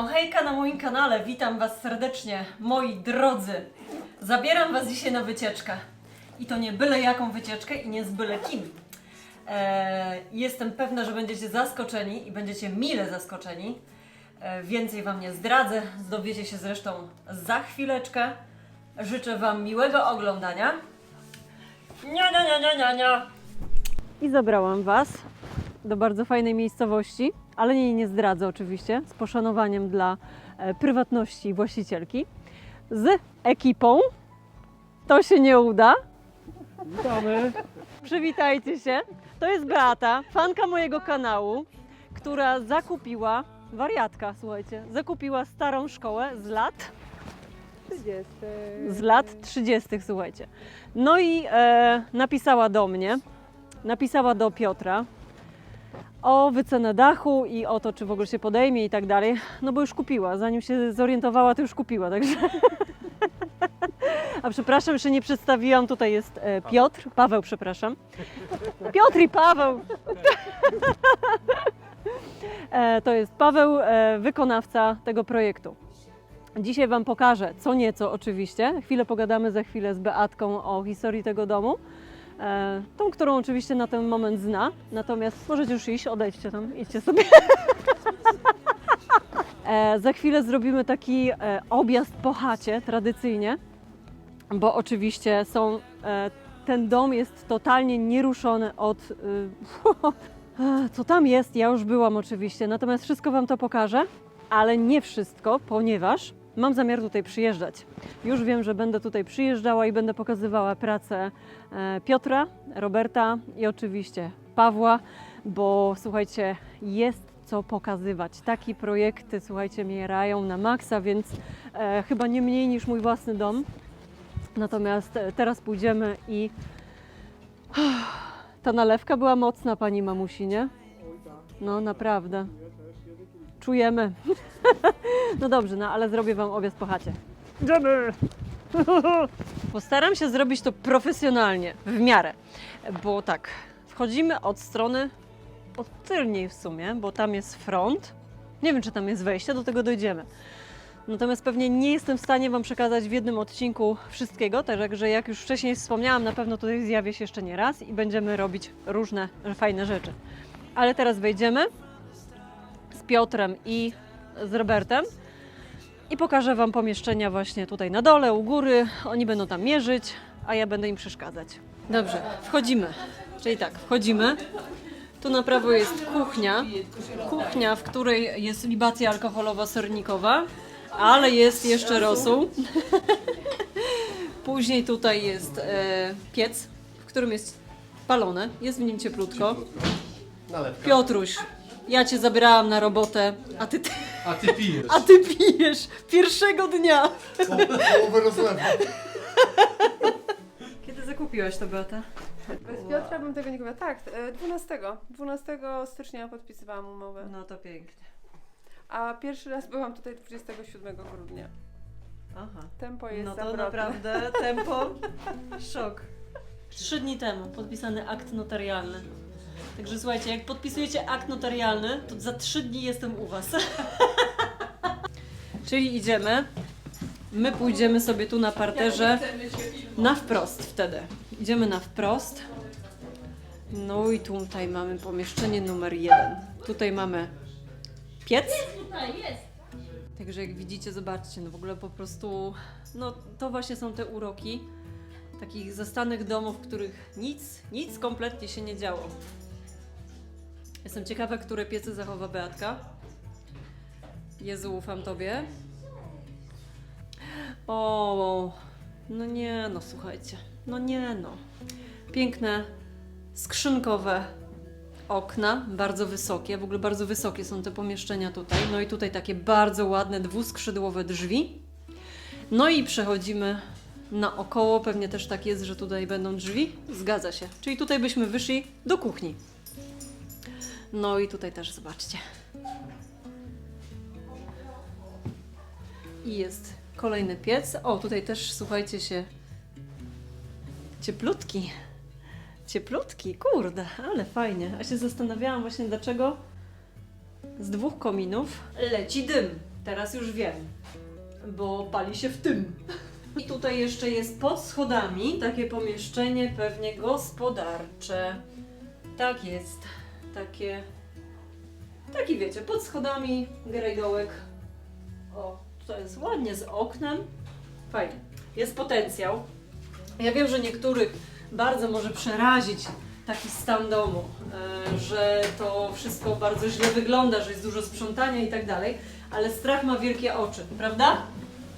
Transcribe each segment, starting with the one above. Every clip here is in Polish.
No hejka na moim kanale, witam Was serdecznie, moi drodzy. Zabieram Was dzisiaj na wycieczkę. I to nie byle jaką wycieczkę i nie z byle kim. Eee, jestem pewna, że będziecie zaskoczeni i będziecie mile zaskoczeni. Eee, więcej Wam nie zdradzę, zdowiecie się zresztą za chwileczkę. Życzę Wam miłego oglądania. Nia, nia, nia, nia, nia, nia. I zabrałam Was do bardzo fajnej miejscowości, ale jej nie zdradzę oczywiście, z poszanowaniem dla e, prywatności właścicielki, z ekipą. To się nie uda. Witamy. Przywitajcie się. To jest Beata, fanka mojego kanału, która zakupiła, wariatka, słuchajcie, zakupiła starą szkołę z lat 30. z lat 30., słuchajcie. No i e, napisała do mnie, napisała do Piotra o wycenę dachu i o to, czy w ogóle się podejmie i tak dalej. No bo już kupiła, zanim się zorientowała, to już kupiła, także. A przepraszam, jeszcze nie przedstawiłam, tutaj jest e, Piotr, Paweł, przepraszam. Piotr i Paweł. E, to jest Paweł, e, wykonawca tego projektu. Dzisiaj Wam pokażę co nieco oczywiście. Chwilę pogadamy za chwilę z Beatką o historii tego domu. E, tą, którą oczywiście na ten moment zna. Natomiast możecie już iść, odejdźcie tam, idźcie sobie. e, za chwilę zrobimy taki e, objazd po chacie tradycyjnie, bo oczywiście są. Ten dom jest totalnie nieruszony od. Co tam jest? Ja już byłam oczywiście, natomiast wszystko Wam to pokażę ale nie wszystko, ponieważ mam zamiar tutaj przyjeżdżać. Już wiem, że będę tutaj przyjeżdżała i będę pokazywała pracę e, Piotra, Roberta i oczywiście Pawła, bo słuchajcie, jest co pokazywać. Takie projekty, słuchajcie, mnie rają na maksa, więc e, chyba nie mniej niż mój własny dom. Natomiast e, teraz pójdziemy i ta nalewka była mocna, pani mamusi, nie? No naprawdę. Czujemy. No dobrze, no ale zrobię Wam objazd po chacie. Idziemy. Postaram się zrobić to profesjonalnie, w miarę. Bo tak, wchodzimy od strony, od tylniej w sumie, bo tam jest front. Nie wiem, czy tam jest wejście, do tego dojdziemy. Natomiast pewnie nie jestem w stanie Wam przekazać w jednym odcinku wszystkiego, także jak już wcześniej wspomniałam, na pewno tutaj zjawię się jeszcze nie raz i będziemy robić różne fajne rzeczy. Ale teraz wejdziemy z Piotrem i z Robertem i pokażę Wam pomieszczenia właśnie tutaj na dole, u góry. Oni będą tam mierzyć, a ja będę im przeszkadzać. Dobrze, wchodzimy. Czyli tak, wchodzimy. Tu na prawo jest kuchnia. Kuchnia, w której jest libacja alkoholowa sernikowa, ale jest jeszcze rosół. Później tutaj jest e, piec, w którym jest palone. Jest w nim cieplutko. Nalewka. Piotruś, ja Cię zabierałam na robotę, a Ty... A ty pijesz. A ty pijesz pierwszego dnia. Połowę rozlewu. Kiedy zakupiłaś to, Beata? Bez Piotra bym tego nie kupiła. Tak, e, 12. 12 stycznia podpisywałam umowę. No to pięknie. A pierwszy raz byłam tutaj 27 grudnia. Aha. Tempo jest No to zawrotne. naprawdę tempo szok. Trzy dni temu podpisany akt notarialny. Także słuchajcie, jak podpisujecie akt notarialny, to za trzy dni jestem u Was. Czyli idziemy. My pójdziemy sobie tu na parterze na wprost wtedy. Idziemy na wprost. No i tutaj mamy pomieszczenie numer jeden. Tutaj mamy piec. Także jak widzicie, zobaczcie, no w ogóle po prostu, no to właśnie są te uroki takich zastanych domów, w których nic, nic kompletnie się nie działo. Jestem ciekawa, które piece zachowa Beatka. Jezu, ufam Tobie. O, no nie, no słuchajcie, no nie, no. Piękne, skrzynkowe okna, bardzo wysokie, w ogóle bardzo wysokie są te pomieszczenia tutaj. No i tutaj takie bardzo ładne dwuskrzydłowe drzwi. No i przechodzimy naokoło, pewnie też tak jest, że tutaj będą drzwi. Zgadza się. Czyli tutaj byśmy wyszli do kuchni. No i tutaj też zobaczcie. I jest kolejny piec. O, tutaj też słuchajcie się cieplutki. Cieplutki, kurde, ale fajnie. A się zastanawiałam właśnie dlaczego z dwóch kominów leci dym. Teraz już wiem, bo pali się w tym. I tutaj jeszcze jest pod schodami takie pomieszczenie pewnie gospodarcze. Tak jest. Takie. Taki wiecie, pod schodami grejdołek. O, to jest ładnie z oknem. Fajnie. Jest potencjał. Ja wiem, że niektórych bardzo może przerazić taki stan domu, e, że to wszystko bardzo źle wygląda, że jest dużo sprzątania i tak dalej, ale strach ma wielkie oczy, prawda?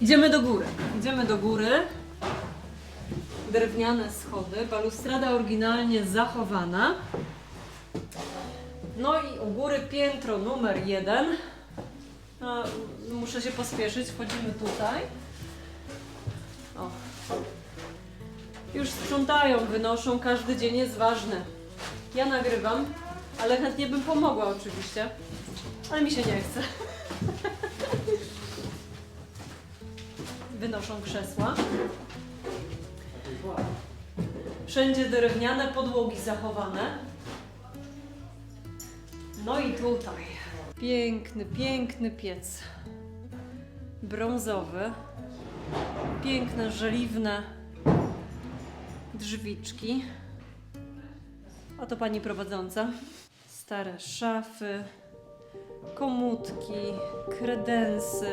Idziemy do góry. Idziemy do góry. Drewniane schody, balustrada oryginalnie zachowana. No i u góry piętro numer jeden. No, muszę się pospieszyć, wchodzimy tutaj. O. Już sprzątają, wynoszą, każdy dzień jest ważny. Ja nagrywam, ale chętnie bym pomogła oczywiście, ale mi się nie chce. Wynoszą krzesła. Wszędzie drewniane podłogi zachowane. No i tutaj. Piękny, piękny piec. Brązowy. Piękne, żeliwne drzwiczki. Oto pani prowadząca. Stare szafy, komutki, kredensy.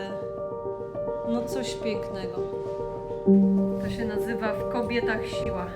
No coś pięknego. To się nazywa w kobietach siła.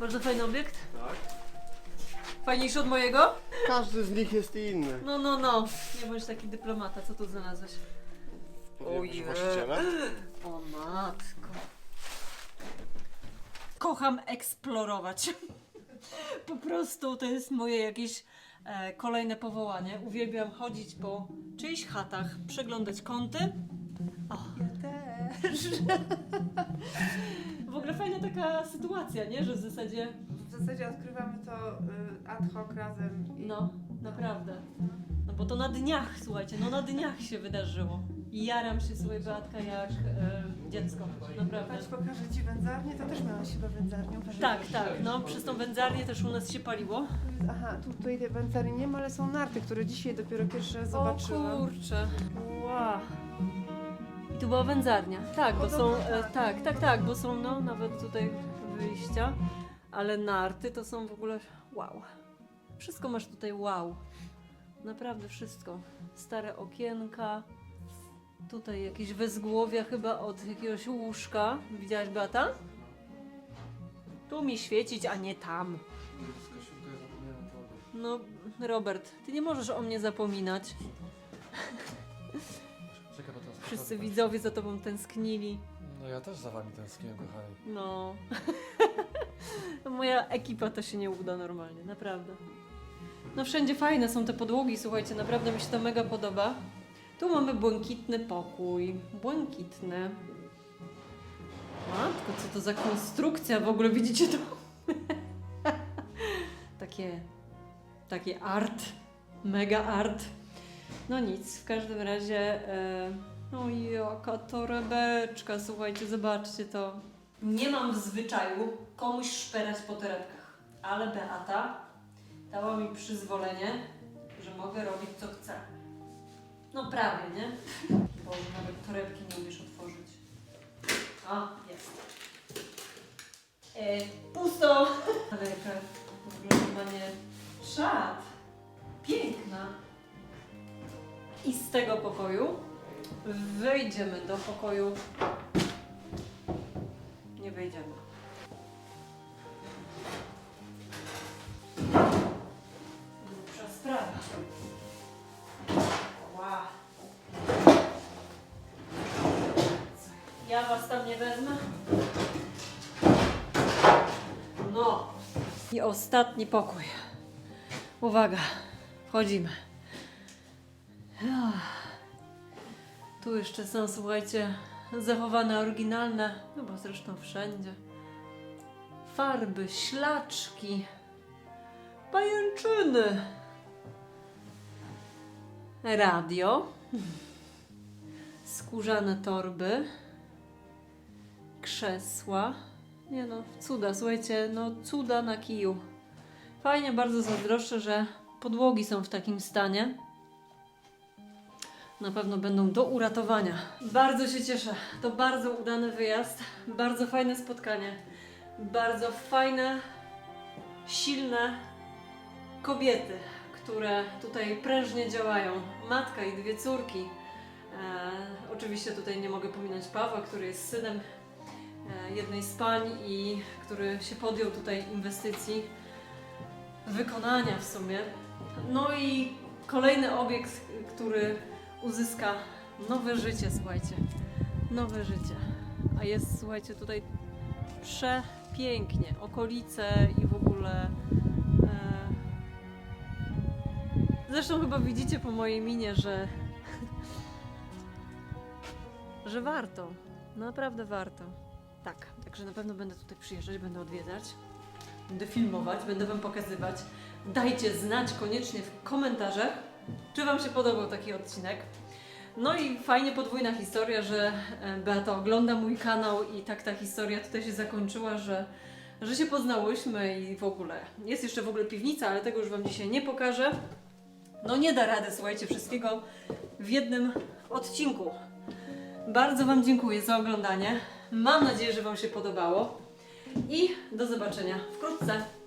Bardzo fajny obiekt. Tak. Fajniejszy od mojego? Każdy z nich jest inny. No, no, no. Nie bądź taki dyplomata. Co tu znalazłeś? Ojej. O matko. Kocham eksplorować. Po prostu to jest moje jakieś e, kolejne powołanie. Uwielbiam chodzić po czyichś chatach, przeglądać kąty. O, Też. taka sytuacja, nie? Że w zasadzie, W zasadzie odkrywamy to y, ad hoc razem. I... no, naprawdę. No bo to na dniach, słuchajcie, no na dniach się wydarzyło. I jaram się, słuchaj, Beatka, jak e, dziecko. Naprawdę. Patrz, pokażę Ci wędzarnię, to też miałam siebie wędzarnią. Tak, tak, no przez tą wędzarnię też u nas się paliło. Aha, tu, tutaj tej wędzarni nie ma, ale są narty, które dzisiaj dopiero pierwszy raz zobaczyłam. O kurczę. Wow. Tu była wędzarnia. Tak, bo są. E, tak, tak, tak, bo są no nawet tutaj wyjścia. Ale narty to są w ogóle. Wow. Wszystko masz tutaj wow. Naprawdę wszystko. Stare okienka. Tutaj jakieś wezgłowia chyba od jakiegoś łóżka. Widziałaś Beata? Tu mi świecić, a nie tam. No, Robert, ty nie możesz o mnie zapominać. Wszyscy widzowie za tobą tęsknili. No ja też za wami tęskniłem, kochani. No. Moja ekipa to się nie uda normalnie, naprawdę. No wszędzie fajne są te podłogi, słuchajcie, naprawdę mi się to mega podoba. Tu mamy błękitny pokój. Błękitny. Matko, co to za konstrukcja w ogóle, widzicie to? takie, takie art, mega art. No nic, w każdym razie e, O jaka torebeczka, słuchajcie, zobaczcie to. Nie mam w zwyczaju komuś szperać po torebkach, ale Beata dała mi przyzwolenie, że mogę robić co chcę. No prawie, nie? Boże, nawet torebki nie umiesz otworzyć. A, jest. E, pusto! Ale jaka w ogóle normalnie szat. Piękna. I z tego pokoju wejdziemy do pokoju. Nie wejdziemy. Głupsza sprawa. Ja was tam nie wezmę? No. I ostatni pokój. Uwaga, wchodzimy. Tu jeszcze są, słuchajcie, zachowane oryginalne, no bo zresztą wszędzie. Farby, ślaczki, pajęczyny, radio, skórzane torby, krzesła. Nie no, cuda, słuchajcie, no cuda na kiju. Fajnie, bardzo zazdroszczę, że podłogi są w takim stanie. Na pewno będą do uratowania. Bardzo się cieszę. To bardzo udany wyjazd, bardzo fajne spotkanie, bardzo fajne, silne kobiety, które tutaj prężnie działają. Matka i dwie córki. E, oczywiście tutaj nie mogę pominąć Pawła, który jest synem e, jednej z pań i który się podjął tutaj inwestycji, wykonania w sumie. No i kolejny obiekt, który uzyska nowe życie, słuchajcie. Nowe życie. A jest, słuchajcie, tutaj przepięknie. Okolice i w ogóle. E... Zresztą chyba widzicie po mojej minie, że. że warto. Naprawdę warto. Tak, także na pewno będę tutaj przyjeżdżać, będę odwiedzać, będę filmować, będę Wam pokazywać. Dajcie znać koniecznie w komentarzach, czy Wam się podobał taki odcinek. No i fajnie podwójna historia, że e, Beata ogląda mój kanał i tak ta historia tutaj się zakończyła, że, że się poznałyśmy i w ogóle. Jest jeszcze w ogóle piwnica, ale tego już Wam dzisiaj nie pokażę. No nie da rady, słuchajcie, wszystkiego w jednym odcinku. Bardzo Wam dziękuję za oglądanie. Mam nadzieję, że Wam się podobało. I do zobaczenia wkrótce.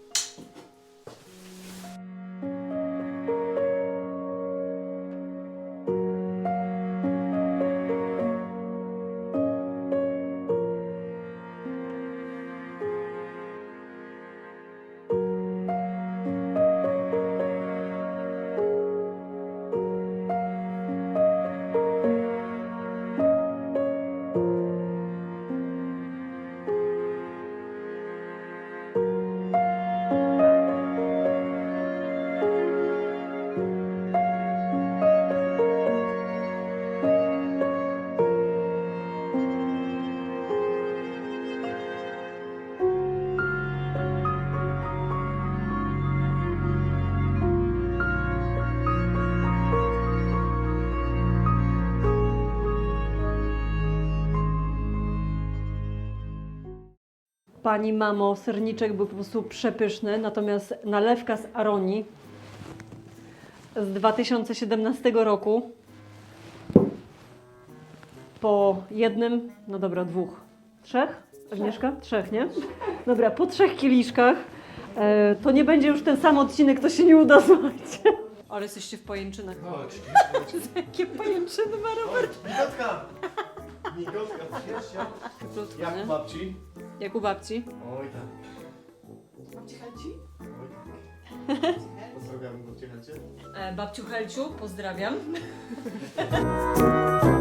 Pani mamo, serniczek był po prostu przepyszny, natomiast nalewka z Aroni z 2017 roku po jednym, no dobra, dwóch, trzech? Agnieszka? Trzech, nie? Dobra, po trzech kieliszkach e, to nie będzie już ten sam odcinek, to się nie uda, słuchajcie. Ale jesteście w pajęczynach. Chodź. Jakie pajęczyny ma Robert? Migotka! Pierwsza. Krótko, Jak nie? u babci? Jak u babci. Oj tak. Babci chęci? Oj tak. Pozdrawiam babcię Helcie. E, babciu Helciu, pozdrawiam.